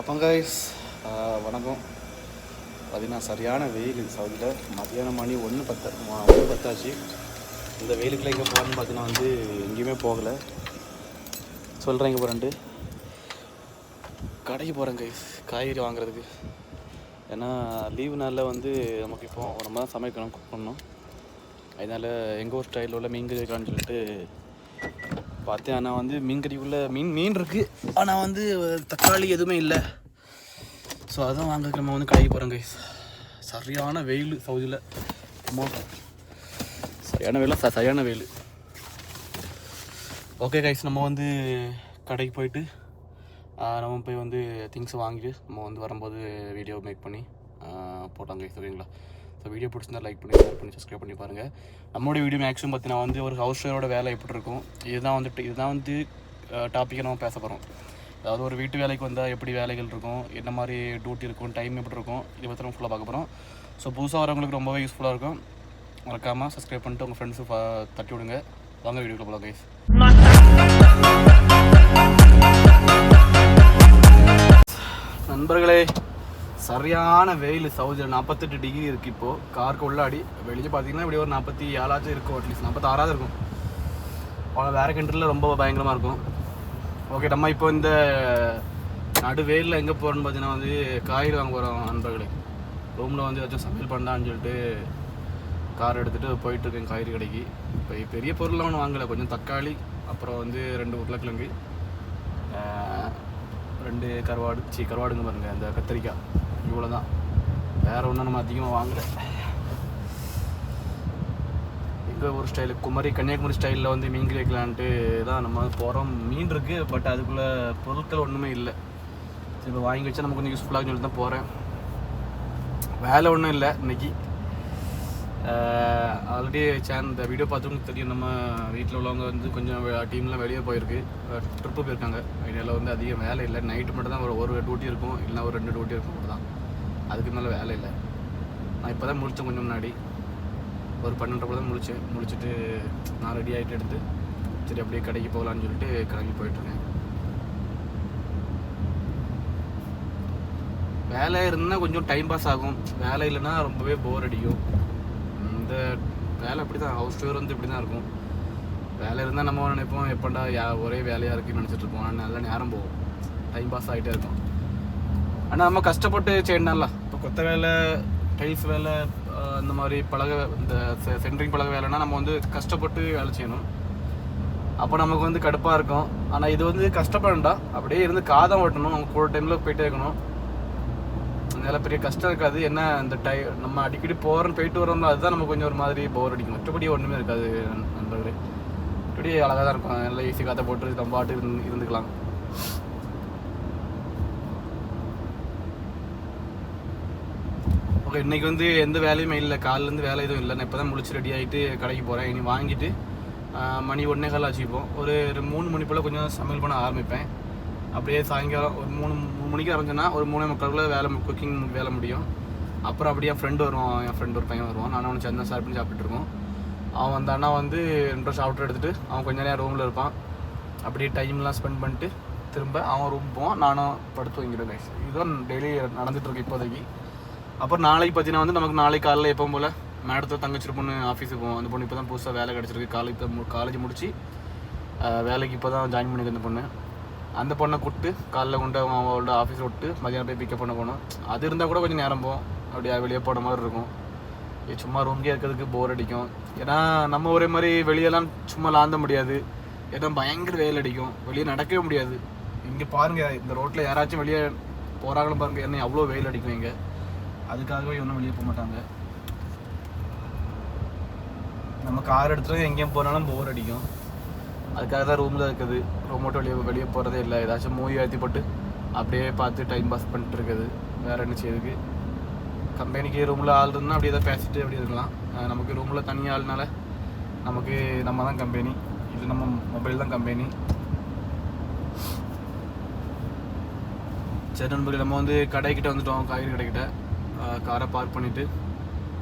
அப்பங்காய்ஸ் வணக்கம். பார்த்தீங்கன்னா சரியான வெயில் சவுதியில் மதியானம் மணி ஒன்று பத்து ஒன்று பத்தாச்சு. இந்த வெயிலுக்குள்ள எங்கே போகணும்னு பார்த்தீங்கன்னா வந்து எங்கேயுமே போகலை. சொல்கிறேன் இங்கே போகிறேன்ட்டு கடைக்கு போகிறேன் கைஸ் காய்கறி வாங்குறதுக்கு. ஏன்னா லீவு நாளில் வந்து நமக்கு இப்போ நம்ம தான் சமைக்கணும் குக் பண்ணணும். அதனால் எங்கள் ஊர் ஸ்டைலில் உள்ள மீன் கறி வைக்கலாம்னு சொல்லிட்டு பார்த்தேன். ஆனால் வந்து மீன் கறிக்குள்ளே மீன் மீன் இருக்குது ஆனால் வந்து தக்காளி எதுவுமே இல்லை. ஸோ அதான் வாங்க நம்ம வந்து கடைக்கு போகிறோம் கைஸ் சரியான வெயில் சவுதியில் சரியான வெயில் ச- சரியான வெயில். ஓகே கைஸ் நம்ம வந்து கடைக்கு போயிட்டு நம்ம போய் வந்து திங்ஸ் வாங்கிட்டு நம்ம வந்து வரும்போது வீடியோ மேக் பண்ணி போட்டோங்க சரிங்களா கைஸ் ஓகேங்களா ஸோ வீடியோ பிடிச்சிருந்தா லைக் பண்ணி ஷேர் பண்ணி சப்ஸ்கிரைப் பண்ணி பாருங்கள் நம்மளோட வீடியோ மேக்ஸிமம் பார்த்தீங்கன்னா வந்து ஒரு ஹவுஸ் ஒய்ஃபோட வேலை எப்படி இருக்கும்? இதுதான் வந்துட்டு இதுதான் வந்து டாப்பிக்கை நம்ம பேச போகிறோம் அதாவது ஒரு வீட்டு வேலைக்கு வந்தால் எப்படி வேலைகள் இருக்கும்? என்ன மாதிரி டியூட்டி இருக்கும்? டைம் எப்படி இருக்கும்? இதை பற்றி நம்ம ஃபுல்லாக பார்க்க போகிறோம் ஸோ புதுசாக வரவங்களுக்கு ரொம்பவே யூஸ்ஃபுல்லாக இருக்கும். மறக்காமல் சப்ஸ்கிரைப் பண்ணிட்டு உங்கள் ஃப்ரெண்ட்ஸு தட்டி விடுங்க. வாங்க வீடியோக்குள்ள போகலாம் கைஸ் நண்பர்களே சரியான வெயில் சவுஜர் நாற்பத்தெட்டு டிகிரி இருக்குது இப்போது காருக்கு உள்ளாடி. வெளியே பார்த்தீங்கன்னா இப்படி ஒரு நாற்பத்தி ஏழாச்சும் இருக்கும் அட்லீஸ்ட் நாற்பத்தாறாவது இருக்கும். அவ்வளோ வேற கண்ட்ரியில் ரொம்ப பயங்கரமாக இருக்கும். ஓகே நம்ம இப்போ இந்த நடு வெயிலில் எங்கே போகிறோன்னு பார்த்தீங்கன்னா வந்து காய்கறி வாங்க போகிறோம் நண்பர்களே. ரூமில் வந்து ஏதாச்சும் சமையல் பண்ணலான்னு சொல்லிட்டு கார் எடுத்துகிட்டு போயிட்டுருக்கேன் காய்கறி கடைக்கு. இப்போ பெரிய பொருள்லாம் ஒன்றும் வாங்கலை. கொஞ்சம் தக்காளி அப்புறம் வந்து ரெண்டு உருளைக்கிழங்கு ரெண்டு கருவாடு சி கருவாடுங்க பாருங்கள் அந்த கத்திரிக்காய். இவ்வளோ தான் வேறு ஒன்றும் நம்ம அதிகமாக வாங்கலை. எங்கள் ஒரு ஸ்டைலு குமரி கன்னியாகுமரி ஸ்டைலில் வந்து மீன் கிடைக்கலான்ட்டு தான் நம்ம போகிறோம் மீன் இருக்குது பட் அதுக்குள்ளே பொருட்கள் ஒன்றுமே இல்லை. சரி இப்போ வாங்கி வச்சா நமக்கு கொஞ்சம் யூஸ்ஃபுல்லாக சொல்லி தான் போகிறேன் வேலை ஒன்றும் இல்லை இன்னைக்கு. ஆல்ரெடி சேன் இந்த வீடியோ பார்த்தவங்களுக்கு தெரியும். நம்ம வீட்டில் உள்ளவங்க வந்து கொஞ்சம் டீம்லாம் வெளியே போயிருக்கு. ட்ரிப்பு போயிருக்காங்க. இதனால் வந்து அதிகம் வேலை இல்லை. நைட்டு மட்டும் தான் ஒரு ஒரு டியூட்டி இருக்கும். இல்லைனா ஒரு ரெண்டு டியூட்டி இருக்கும். தான் அதுக்கு மேலே வேலை இல்லை. நான் இப்போ தான் முடித்தேன் கொஞ்சம் முன்னாடி. ஒரு பன்னெண்டு தான் முடித்தேன் முடிச்சுட்டு நான் ரெடி ஆகிட்டு எடுத்து சரி அப்படியே கடைக்கு போகலான்னு சொல்லிட்டு கிளம்பி போயிட்டுருக்கேன் வேலை இருந்தால் கொஞ்சம் டைம் பாஸ் ஆகும். வேலை இல்லைன்னா ரொம்பவே போர் அடிக்கும். இந்த வேலை இப்படி தான் ஹவுஸ் டூர் வந்து இப்படி தான் இருக்கும். வேலை இருந்தால் நம்ம நினைப்போம் எப்படா யா ஒரே வேலையாக இருக்குன்னு நினச்சிட்டு இருப்போம். ஆனால் நல்ல நேரம் போகும். டைம் பாஸ் ஆகிட்டே இருக்கும். ஆனால் நம்ம கஷ்டப்பட்டு செய்யணும்ல கொத்த வேலை டைல்ஸ் வேலை இந்த மாதிரி பழக இந்த சென்ட்ரிங் பழக வேலைன்னா நம்ம வந்து கஷ்டப்பட்டு வேலை செய்யணும். அப்போ நமக்கு வந்து கடுப்பாக இருக்கும். ஆனால் இது வந்து கஷ்டப்படண்டா அப்படியே இருந்து காதம் ஓட்டணும். நம்ம கூட டைமில் போயிட்டே இருக்கணும். அதனால பெரிய கஷ்டம் இருக்காது. என்ன இந்த டை நம்ம அடிக்கடி போகிறோம் போயிட்டு வரோம்ல அதுதான் நமக்கு கொஞ்சம் ஒரு மாதிரி போர் அடிக்கும். மற்றபடி ஒன்றுமே இருக்காது நண்பர்களே. மற்றபடி அழகாக தான் இருக்கும். நல்லா ஈஸி காற்றை போட்டு நம்ம பாட்டு இருந்து இருந்துக்கலாம். ஓகே இன்றைக்கி வந்து எந்த வேலையுமே இல்லை. காலிலேருந்து வேலை எதுவும் இல்லை. நான் இப்போ தான் முடிச்சு ரெடி ஆகிட்டு கடைக்கு போகிறேன் இனி வாங்கிட்டு மணி ஒன்றே கால் வச்சுப்போம் ஒரு மூணு மணி போல் கொஞ்சம் சமையல் பண்ண ஆரம்பிப்பேன். அப்படியே சாயங்காலம் ஒரு மூணு மூணு மணிக்கு ஆரம்பிச்சேன்னா ஒரு மூணு மக்களுக்குள்ளே வேலை குக்கிங் வேலை முடியும். அப்புறம் அப்படியே என் ஃப்ரெண்டு வருவான். என் ஃப்ரெண்டு ஒரு பையன் வருவான். நானும் அவனை சேர்ந்து ஷேர் பண்ணி சாப்பிட்டுருக்கோம் அவன் அவன் அண்ணா வந்து ரெண்டு சாப்பிட்டு எடுத்துகிட்டு அவன் கொஞ்ச நேரம் ரூமில் இருப்பான். அப்படியே டைம்லாம் ஸ்பெண்ட் பண்ணிட்டு திரும்ப அவன் ரூம் போவான். நானும் படுத்து வாங்கிடுவேன் இதுதான் டெய்லி நடந்துகிட்ருக்கேன் இப்போதைக்கு. அப்புறம் நாளைக்கு பார்த்தீங்கன்னா வந்து நமக்கு நாளைக்கு காலையில் எப்போ போல் மேடத்தை தங்கச்சிட்டு பொண்ணு ஆஃபீஸுக்கு போவோம். அந்த பொண்ணு இப்போ தான் புதுசாக வேலை கிடச்சிருக்கு. காலேஜ் காலேஜ் முடிச்சு வேலைக்கு இப்போ தான் ஜாயின் பண்ணிக்க அந்த பொண்ணு. அந்த பொண்ணை கூப்பிட்டு காலைல கொண்டு அவன் அவளோட விட்டு மதியானம் போய் பிக்கப் பண்ண போகணும் அது இருந்தால் கூட கொஞ்சம் நேரம் போகும். அப்படியே வெளியே போன மாதிரி இருக்கும். சும்மா ரூம்லேயே இருக்கிறதுக்கு போர் அடிக்கும். ஏன்னா நம்ம ஒரே மாதிரி வெளியெல்லாம் சும்மா லாந்த முடியாது. ஏன்னா பயங்கர வெயில் அடிக்கும். வெளியே நடக்கவே முடியாது. இங்கே பாருங்கள் இந்த ரோட்டில் யாராச்சும் வெளியே போகிறாங்கன்னு பாருங்கள் என்ன அவ்வளோ வெயில் அடிக்கும் இங்கே. அதுக்காகவே ஒன்றும் வெளியே போக மாட்டாங்க. நம்ம கார் எடுத்துகிட்டு எங்கேயும் போனாலும் போர் அடிக்கும். அதுக்காக தான் ரூமில் இருக்குது. ரூம் மட்டும் வெளியே வெளியே போகிறதே இல்லை. ஏதாச்சும் மூவி ஏற்றி போட்டு அப்படியே பார்த்து டைம் பாஸ் பண்ணிட்டு இருக்குது. வேறு என்ன செய்யுது கம்பெனிக்கு ரூமில் ஆள் இருந்தால் அப்படியே தான் பேசிட்டு அப்படியே இருக்கலாம். நமக்கு ரூமில் தனி ஆள்னால நமக்கு நம்ம தான் கம்பெனி இது நம்ம மொபைல் தான் கம்பெனி சரி நண்பர்கள் நம்ம வந்து கடைக்கிட்ட வந்துட்டோம். காய்கறி கடைக்கிட்ட. காரை பார்க் பண்ணிவிட்டு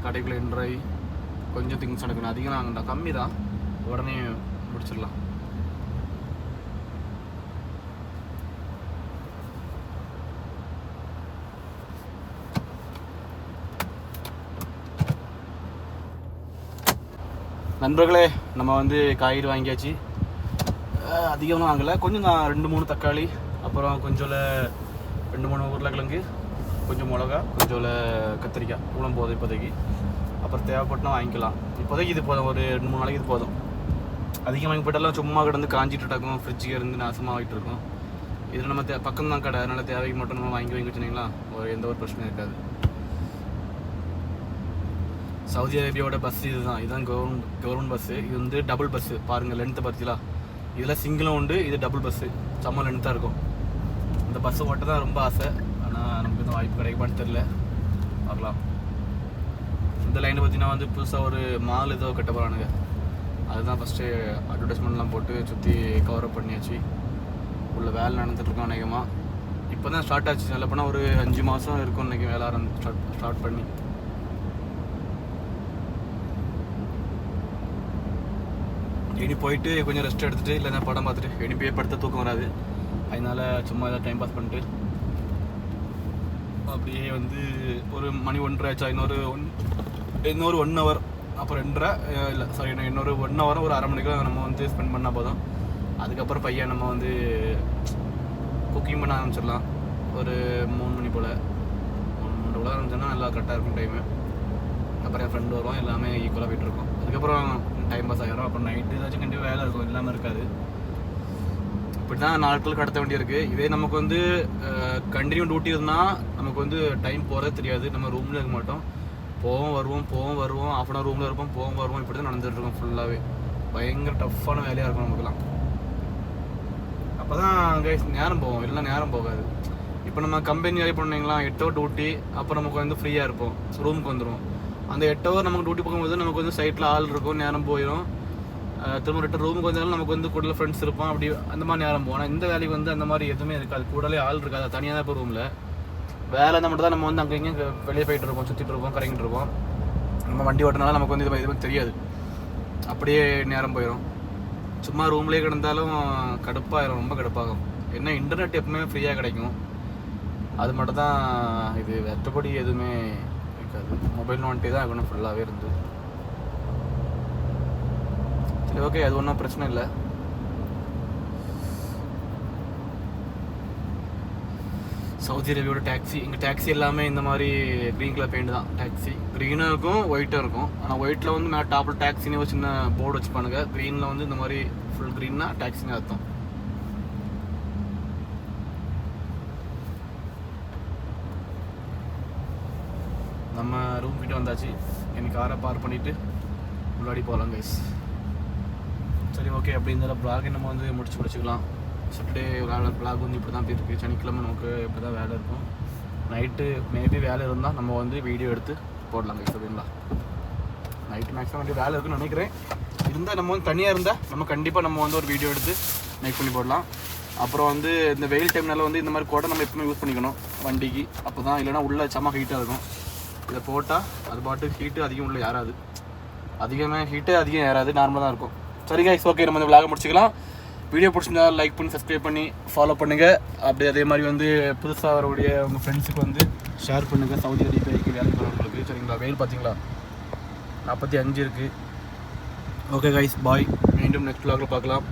கடைக்குள்ளே என்ட்ராகி கொஞ்சம் திங்ஸ் நடக்கணும். அதிகம் நாங்கள் கம்மி தான் உடனே முடிச்சிடலாம். நண்பர்களே நம்ம வந்து காய்கறி வாங்கியாச்சு. அதிகமாக வாங்கலை. கொஞ்சம் நான் ரெண்டு மூணு தக்காளி அப்புறம் கொஞ்சம் ரெண்டு மூணு உருளைக்கிழங்கு கொஞ்சம் மிளகா கொஞ்சம் கத்திரிக்காய் கூலம் போதும் இப்போதைக்கு. அப்புறம் தேவைப்பட்டனா வாங்கிக்கலாம். இப்போதைக்கு இது போதும். ஒரு ரெண்டு மூணு நாளைக்கு இது போதும். அதிகமாக போயிட்டாலும் சும்மா கிடந்து காஞ்சிட்டு இருக்கும் ஃப்ரிட்ஜுக்கு இருந்து நாசமாக ஆகிட்டு இருக்கும். இதில் நம்ம தே பக்கம் தான் கடை. அதனால் தேவைக்கு மட்டும் நம்ம வாங்கி வாங்கி வச்சுனீங்களா ஒரு எந்த ஒரு பிரச்சனையும் இருக்காது. சவுதி அரேபியாவோட பஸ் இதுதான். இதுதான் கவர்மெண்ட் கவர்மெண்ட் பஸ்ஸு இது வந்து டபுள் பஸ்ஸு பாருங்கள் லென்த்து பார்த்தீங்களா இதில் சிங்கிளும் உண்டு இது டபுள் பஸ்ஸு செம்ம லென்த்தாக இருக்கும். இந்த பஸ்ஸை ஓட்ட தான் ரொம்ப ஆசை. நமக்கு எதுவும் வாய்ப்பு கிடைக்குமான்னு தெரில பார்க்கலாம். இந்த லைனை பார்த்தீங்கன்னா வந்து புதுசாக ஒரு மால் ஏதோ கட்ட போகிறானுங்க அதுதான் ஃபஸ்ட்டு அட்வர்டைஸ்மெண்ட்லாம் போட்டு சுற்றி கவர் அப் பண்ணியாச்சு. உள்ள வேலை நடந்துட்டுருக்கோம் அநேகமாக இப்போ தான் ஸ்டார்ட் ஆச்சு. நல்ல போனால் ஒரு அஞ்சு மாதம் இருக்கும் இன்றைக்கி வேலை ஆரம்பி ஸ்டார்ட் ஸ்டார்ட் பண்ணி. இனி போயிட்டு கொஞ்சம் ரெஸ்ட் எடுத்துகிட்டு இல்லைன்னா படம் பார்த்துட்டு இனி போய் படுத்த தூக்கம் வராது. அதனால சும்மா ஏதாவது டைம் பாஸ் பண்ணிட்டு அப்படியே வந்து ஒரு மணி ஒன்றரை ஆச்சா இன்னொரு ஒன் இன்னொரு ஒன் ஹவர் அப்புறம் ரெண்டரை இல்லை சாரி இன்னொரு ஒன் ஹவர் ஒரு அரை மணிக்கு நம்ம வந்து ஸ்பெண்ட் பண்ணால் போதும். அதுக்கப்புறம் பையன் நம்ம வந்து குக்கிங் பண்ண ஆரம்பிச்சிடலாம். ஒரு மூணு மணி போல். மூணு மணி போல் ஆரம்பிச்சோன்னா நல்லா கரெக்டாக இருக்கும் டைமு அப்புறம் என் ஃப்ரெண்டு வருவோம் எல்லாமே ஈக்குவலாக போயிட்டுருக்கோம் அதுக்கப்புறம் டைம் பாஸ் ஆகிடும் அப்புறம் நைட்டு ஏதாச்சும் கண்டிப்பாக வேலை இருக்கும் இல்லாமல் இருக்காது. இப்படி தான் நாட்கள் கடத்த வேண்டியிருக்கு. இதே நமக்கு வந்து கண்டினியூ டியூட்டி இருந்தால் நமக்கு வந்து டைம் போகிறதே தெரியாது. நம்ம ரூமில் இருக்க மாட்டோம். போவோம் வருவோம் போவோம் வருவோம். ஆஃப் அன் ஹவர் ரூமில் இருப்போம் போவோம் வருவோம். இப்படி தான் நடந்துட்டு இருக்கோம் ஃபுல்லாகவே பயங்கர டஃப்பான வேலையாக இருக்கும் நமக்குலாம் அப்போ தான் கைஸ் நேரம் போவோம் இல்லைன்னா நேரம் போகாது. இப்போ நம்ம கம்பெனி வேலை பண்ணிங்களா? எட்டு ஹவர் டியூட்டி அப்போ நமக்கு வந்து ஃப்ரீயாக இருப்போம். ரூமுக்கு வந்துடும் அந்த எட்டு ஹவர் நமக்கு டியூட்டி போகும்போது நமக்கு வந்து சைட்டில் ஆள் இருக்கும். நேரம் போயிடும் திரும்ப ரிட்டர் ரூமுக்கு வந்தாலும் நமக்கு வந்து கூட ஃப்ரெண்ட்ஸ் இருப்பான். அப்படி அந்த மாதிரி நேரம் போகும் ஆனால் இந்த வேலைக்கு வந்து அந்த மாதிரி எதுவுமே இருக்காது. கூடலே ஆள் இருக்காது. தனியாக தான் இப்போ ரூமில் வேலை இருந்தால் மட்டும் தான் நம்ம வந்து அங்கே இங்கே வெளியே போயிட்டு இருப்போம். சுற்றிட்டு இருப்போம் கரைங்கிட்டு இருப்போம். நம்ம வண்டி ஓட்டினாலும் நமக்கு வந்து இது எதுவும் தெரியாது. அப்படியே நேரம் போயிடும் சும்மா ரூம்லேயே கிடந்தாலும் கடுப்பாயிரும். ரொம்ப கடுப்பாகும். என்ன இன்டர்நெட் எப்பவுமே ஃப்ரீயாக கிடைக்கும். அது மட்டும் தான் இது. மற்றபடி எதுவுமே இருக்காது. மொபைல் நோண்டி தான் இருக்கணும் ஃபுல்லாகவே இருந்து. சரி ஓகே அது ஒன்றும் பிரச்சனை இல்லை. சவுதி அரேபியோட டாக்ஸி இங்கே டாக்ஸி எல்லாமே இந்த மாதிரி க்ரீன் கலர் பெயிண்ட் தான். டாக்ஸி க்ரீனும் இருக்கும் ஒயிட்டும் இருக்கும். ஆனால் ஒயிட்டில் வந்து மேலே டாப்பில் டாக்ஸினே ஒரு சின்ன போர்டு வச்சுப்பானுங்க. க்ரீனில் வந்து இந்த மாதிரி ஃபுல் க்ரீன்னா டாக்ஸின்னு அர்த்தம். நம்ம ரூம் கிட்ட வந்தாச்சு. எனக்கு காரை பார்க் பண்ணிவிட்டு முன்னாடி போகலாம் கைஸ் சரி ஓகே அப்படி இந்த பிளாக் நம்ம வந்து முடிச்சு முடிச்சுக்கலாம். சாட்டர்டே வேலை பிளாக் வந்து இப்படி தான் இருக்குது சனிக்கிழமை நமக்கு இப்படி தான் வேலை இருக்கும். நைட்டு மேபி வேலை இருந்தால் நம்ம வந்து வீடியோ எடுத்து போடலாம் கைஸ் ஓகேங்களா நைட்டு மேக்ஸிமம் வந்து வேலை இருக்குன்னு நினைக்கிறேன். இருந்தால் நம்ம வந்து தனியாக இருந்தால் நம்ம கண்டிப்பாக நம்ம வந்து ஒரு வீடியோ எடுத்து மேக் பண்ணி போடலாம். அப்புறம் வந்து இந்த வெயில் டைம்னால வந்து இந்த மாதிரி கூட நம்ம எப்பவுமே யூஸ் பண்ணிக்கணும். வண்டிக்கு. அப்போ தான் இல்லைனா உள்ள செம்ம ஹீட்டாக இருக்கும். இதை போட்டால் அது பாட்டு ஹீட்டு அதிகம் உள்ள ஏறாது. அதிகமாக ஹீட்டே அதிகம் ஏறாது. நார்மலாக தான் இருக்கும். சரி கைஸ் ஓகே நம்ம இந்த விளாக முடிச்சுக்கலாம். வீடியோ பிடிச்சிருந்தா லைக் பண்ணி சப்ஸ்கிரைப் பண்ணி ஃபாலோ பண்ணுங்கள் அப்படி அதே மாதிரி வந்து புதுசாக வரக்கூடிய உங்கள் ஃப்ரெண்ட்ஸுக்கு வந்து ஷேர் பண்ணுங்கள் சவுதி அரேபியாவுக்கு வேலைக்கு போகிறவங்களுக்கு சரிங்களா? வெயில் பார்த்தீங்களா? நாற்பத்தி அஞ்சு இருக்குது ஓகே கைஸ் பாய் மீண்டும் நெக்ஸ்ட் விளாகில் பார்க்கலாம்.